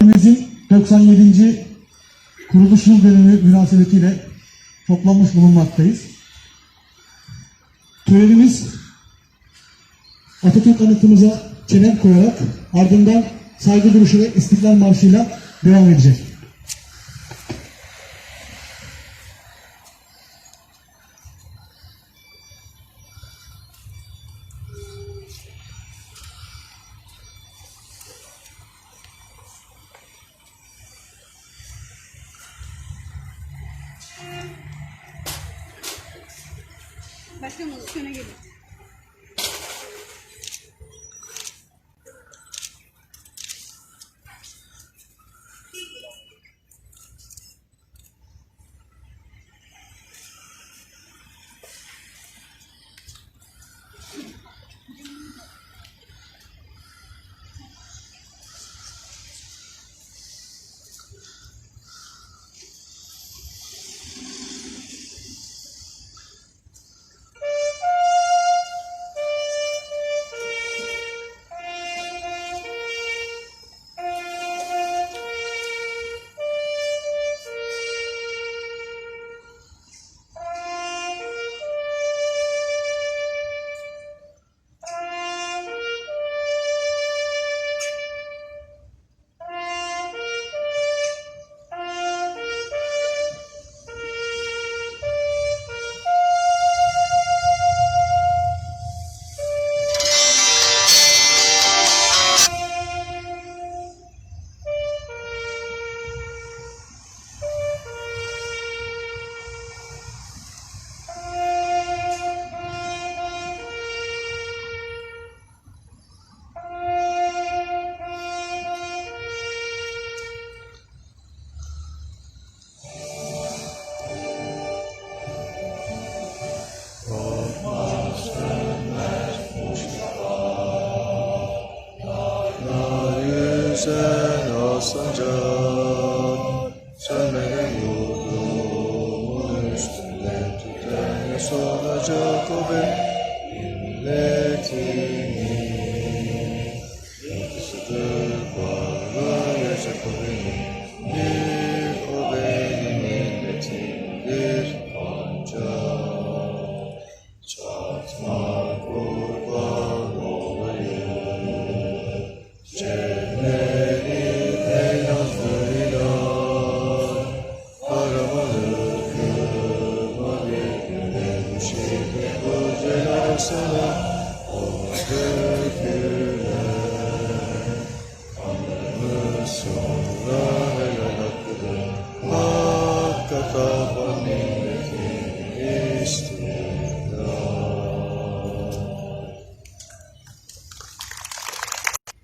Partimizin 97. kuruluş yıl dönümü münasebetiyle toplanmış bulunmaktayız. Törenimiz Atatürk anıtımıza çelenk koyarak ardından saygı duruşu ve istiklal marşıyla devam edecek. Başkanım üstüne gelin.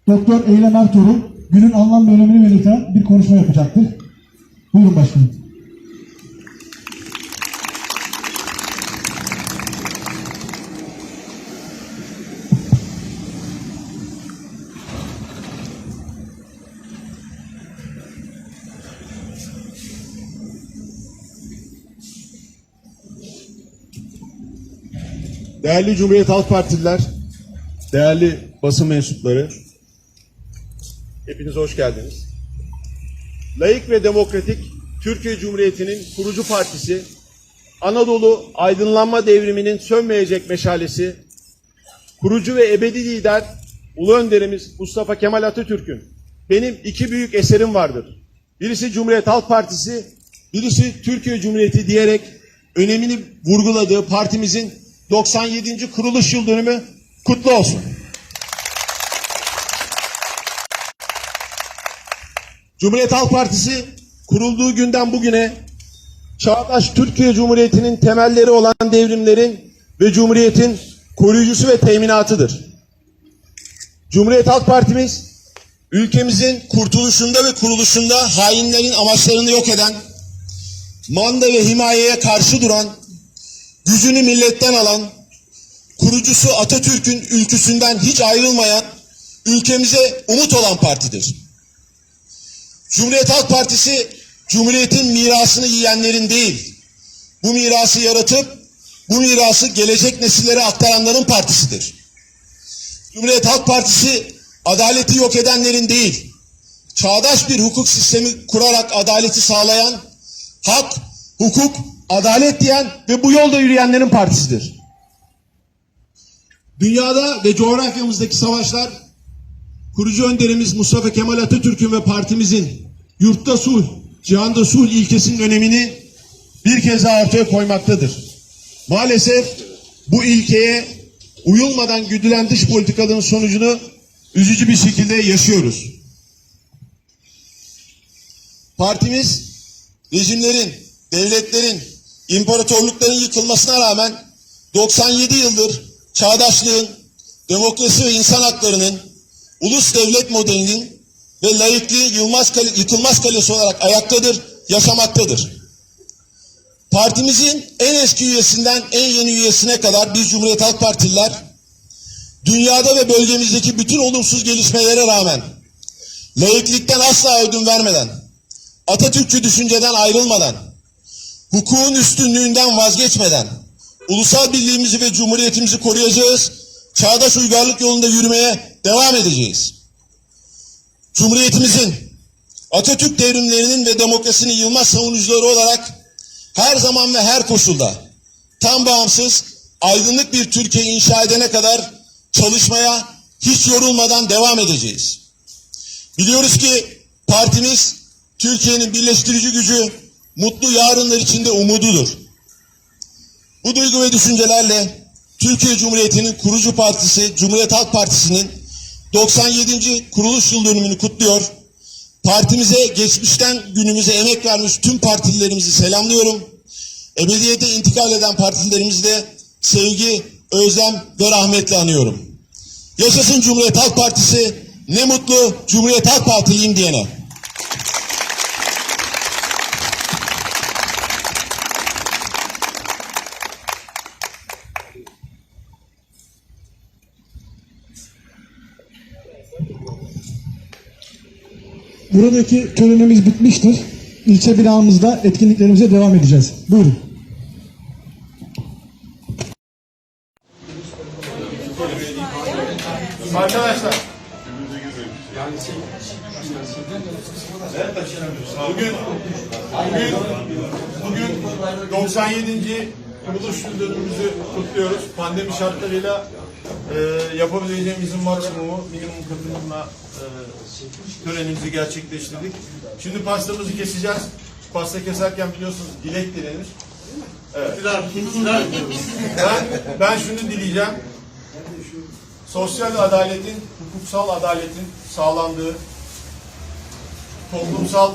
Doktor Eylem Ertuğrul günün anlam ve önemini belirten bir konuşma yapacaktır. Buyurun başkanım. Değerli Cumhuriyet Halk Partililer, değerli basın mensupları, hepiniz hoş geldiniz. Layık ve Demokratik Türkiye Cumhuriyeti'nin kurucu partisi, Anadolu aydınlanma devriminin sönmeyecek meşalesi, kurucu ve ebedi lider Ulu Önderimiz Mustafa Kemal Atatürk'ün benim iki büyük eserim vardır. Birisi Cumhuriyet Halk Partisi, birisi Türkiye Cumhuriyeti diyerek önemini vurguladığı partimizin 97. kuruluş yıl dönümü kutlu olsun. Cumhuriyet Halk Partisi kurulduğu günden bugüne çağdaş Türkiye Cumhuriyeti'nin temelleri olan devrimlerin ve Cumhuriyet'in koruyucusu ve teminatıdır. Cumhuriyet Halk Partimiz ülkemizin kurtuluşunda ve kuruluşunda hainlerin amaçlarını yok eden, manda ve himayeye karşı duran, gücünü milletten alan, kurucusu Atatürk'ün ülküsünden hiç ayrılmayan, ülkemize umut olan partidir. Cumhuriyet Halk Partisi, Cumhuriyet'in mirasını yiyenlerin değil, bu mirası yaratıp, bu mirası gelecek nesillere aktaranların partisidir. Cumhuriyet Halk Partisi, adaleti yok edenlerin değil, çağdaş bir hukuk sistemi kurarak adaleti sağlayan, hak, hukuk, adalet diyen ve bu yolda yürüyenlerin partisidir. Dünyada ve coğrafyamızdaki savaşlar kurucu önderimiz Mustafa Kemal Atatürk'ün ve partimizin yurtta sulh, cihanda sulh ilkesinin önemini bir kez daha ortaya koymaktadır. Maalesef bu ilkeye uyulmadan güdülen dış politikaların sonucunu üzücü bir şekilde yaşıyoruz. Partimiz rejimlerin, devletlerin, imparatorlukların yıkılmasına rağmen 97 yıldır çağdaşlığın, demokrasi ve insan haklarının, ulus devlet modelinin ve laikliğin yılmaz kale, yıkılmaz kalesi olarak ayaktadır, yaşamaktadır. Partimizin en eski üyesinden en yeni üyesine kadar biz Cumhuriyet Halk Partililer dünyada ve bölgemizdeki bütün olumsuz gelişmelere rağmen laiklikten asla ödün vermeden, Atatürkçü düşünceden ayrılmadan, hukukun üstünlüğünden vazgeçmeden, ulusal birliğimizi ve cumhuriyetimizi koruyacağız, çağdaş uygarlık yolunda yürümeye devam edeceğiz. Cumhuriyetimizin, Atatürk devrimlerinin ve demokrasinin yılmaz savunucuları olarak her zaman ve her koşulda tam bağımsız, aydınlık bir Türkiye inşa edene kadar çalışmaya hiç yorulmadan devam edeceğiz. Biliyoruz ki partimiz Türkiye'nin birleştirici gücü, mutlu yarınlar içinde umududur. Bu duygu ve düşüncelerle Türkiye Cumhuriyeti'nin kurucu partisi Cumhuriyet Halk Partisi'nin 97. kuruluş yıl dönümünü kutluyor. Partimize geçmişten günümüze emek vermiş tüm partililerimizi selamlıyorum. Ebediyete intikal eden partilerimizi de sevgi, özlem ve rahmetle anıyorum. Yaşasın Cumhuriyet Halk Partisi, ne mutlu Cumhuriyet Halk Partiliyim diyene. Buradaki törenimiz bitmiştir. İlçe binamızda etkinliklerimize devam edeceğiz. Buyurun. Arkadaşlar. Bugün bugün bugün 97. kuruluş yıl dönümümüzü kutluyoruz. Pandemi şartlarıyla e, yapabileceğimizin maksimumu minimum katılımla e, törenimizi gerçekleştirdik. Şimdi pastamızı keseceğiz. Pasta keserken biliyorsunuz dilek dilenir. Evet. Ben, ben şunu dileyeceğim sosyal adaletin, hukuksal adaletin sağlandığı, toplumsal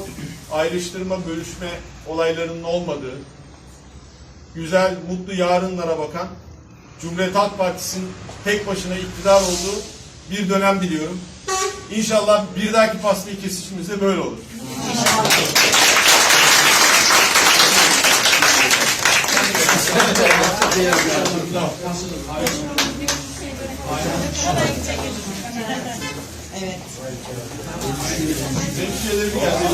ayrıştırma, bölüşme olaylarının olmadığı, güzel, mutlu yarınlara bakan, Cumhuriyet Halk Partisi'nin tek başına iktidar olduğu bir dönem diliyorum. İnşallah bir dahaki pastayı kesişimizde böyle olur. Benim şeylerim geldi.